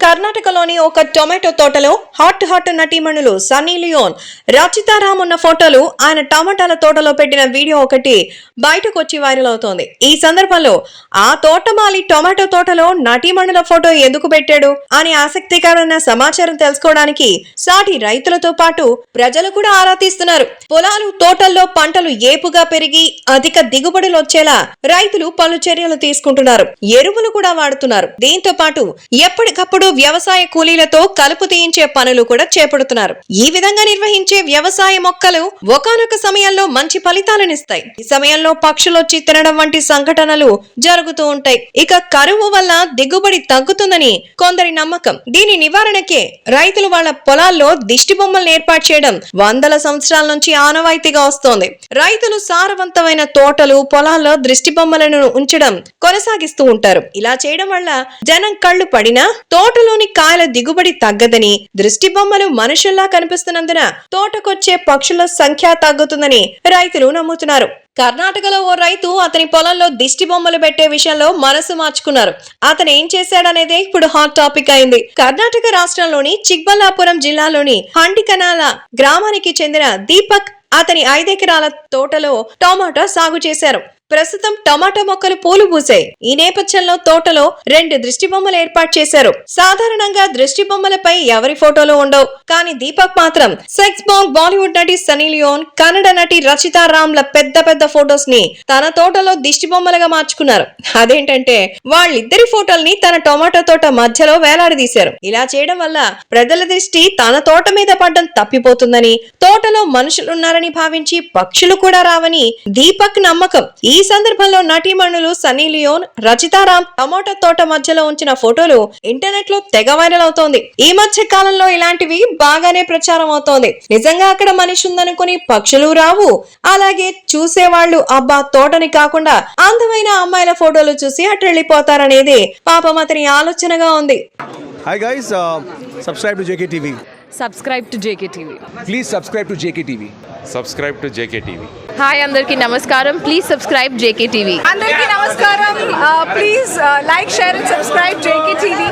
కర్ణాటకలోని ఒక టొమాటో తోటలో హాట్ హాట్ నటీమణులు సన్నీ లియోన్ రచితారామ్ ఉన్న ఫోటోలు ఆయన టమాటాల తోటలో పెట్టిన వీడియో ఒకటి బయటకు వచ్చి వైరల్ అవుతోంది. ఈ సందర్భంలో ఆ తోటమాలి టొమాటో తోటలో నటీమణుల ఫోటో ఎందుకు పెట్టాడు? అని ఆసక్తికరమైన సమాచారం తెలుసుకోవడానికి సాటి రైతులతో పాటు ప్రజలు కూడా ఆరా తీస్తున్నారు. పొలాలు తోటల్లో పంటలు ఏపుగా పెరిగి అధిక దిగుబడులు వచ్చేలా రైతులు పలు చర్యలు తీసుకుంటున్నారు. ఎరువులు కూడా వాడుతున్నారు. దీంతో పాటు ఎప్పటికప్పుడు వ్యవసాయ కూలీలతో కలుపు తీయించే పనులు కూడా చేపడుతున్నారు. ఈ విధంగా నిర్వహించే వ్యవసాయ మొక్కలు ఒకనొక సమయంలో మంచి ఫలితాలనిస్తాయి. ఈ సమయంలో పక్షులు వచ్చి తినడం వంటి సంఘటనలు జరుగుతూ ఉంటాయి. ఇక కరువు వల్ల దిగుబడి తగ్గుతుందని కొందరి నమ్మకం. దీని నివారణకే రైతులు వాళ్ళ పొలాల్లో దిష్టి బొమ్మలను ఏర్పాటు చేయడం వందల సంవత్సరాల నుంచి ఆనవాయితీగా వస్తోంది. రైతులు సారవంతమైన తోటలు పొలాల్లో దృష్టి బొమ్మలను ఉంచడం కొనసాగిస్తూ ఉంటారు. ఇలా చేయడం వల్ల జనం కళ్ళు పడినా తోటలోని కాయల దిగుబడి తగ్గదని దృష్టి బొమ్మలు మనుషుల్లా కనిపిస్తున్నందున తోటకొచ్చే పక్షుల సంఖ్య తగ్గుతుందని రైతులు నమ్ముతున్నారు. కర్ణాటకలో ఓ రైతు అతని పొలంలో దిష్టి బొమ్మలు పెట్టే విషయంలో మనసు మార్చుకున్నారు. అతను ఏం చేశాడనేదే ఇప్పుడు హాట్ టాపిక్ అయింది. కర్ణాటక రాష్ట్రంలోని చిక్బల్లాపురం జిల్లాలోని హండికనాల గ్రామానికి చెందిన దీపక్ అతని ఐదెకరాల తోటలో టమాటా సాగు చేశారు. ప్రస్తుతం టమాటా మొక్కలు పూలు పూసాయి. ఈ నేపథ్యంలో తోటలో రెండు దృష్టి బొమ్మలు ఏర్పాటు చేశారు. సాధారణంగా దృష్టి బొమ్మలపై ఎవరి ఫోటోలు ఉండవు. కానీ దీపక్ మాత్రం సెక్స్ బాంగ్ బాలీవుడ్ నటి సనీ లియోన్ కన్నడ నటి రచిత రామ్ ల పెద్ద పెద్ద ఫోటోస్ని తన తోటలో దిష్టి బొమ్మలుగా మార్చుకున్నారు. అదేంటంటే వాళ్ళిద్దరి ఫోటోల్ని తన టొమాటో తోట మధ్యలో వేలాడదీశారు. ఇలా చేయడం వల్ల ప్రజల దృష్టి తన తోట మీద పడ్డం తప్పిపోతుందని తోటలో మనుషులున్నారని భావించి పక్షులు కూడా రావని దీపక్ నమ్మకం. ఈ ఈ సందర్భంలో నటీమణులు సన్నీ లియోన్ రచితారాం టమోటా తోట మధ్యలో ఉంచిన ఫోటోలు ఇంటర్నెట్లో తెగ వైరల్ అవుతోంది. ఈ మధ్య కాలంలో ఇలాంటివి బాగానే ప్రచారం అవుతోంది. నిజంగా అక్కడ మనిషి ఉందనుకుని పక్షులు రావు. అలాగే చూసేవాళ్ళు అబ్బా తోటని కాకుండా అందమైన అమ్మాయిల ఫోటోలు చూసి అటు వెళ్ళిపోతారనేది పాపం అతని ఆలోచనగా ఉంది. Hi guys subscribe to JK TV Please subscribe to JKTV. subscribe to JKTV. Hi అందరికీ నమస్కారం ప్లీజ్ సబ్స్క్రైబ్ జేకే టీవీ అందరికీ నమస్కారం please like share and subscribe J K TV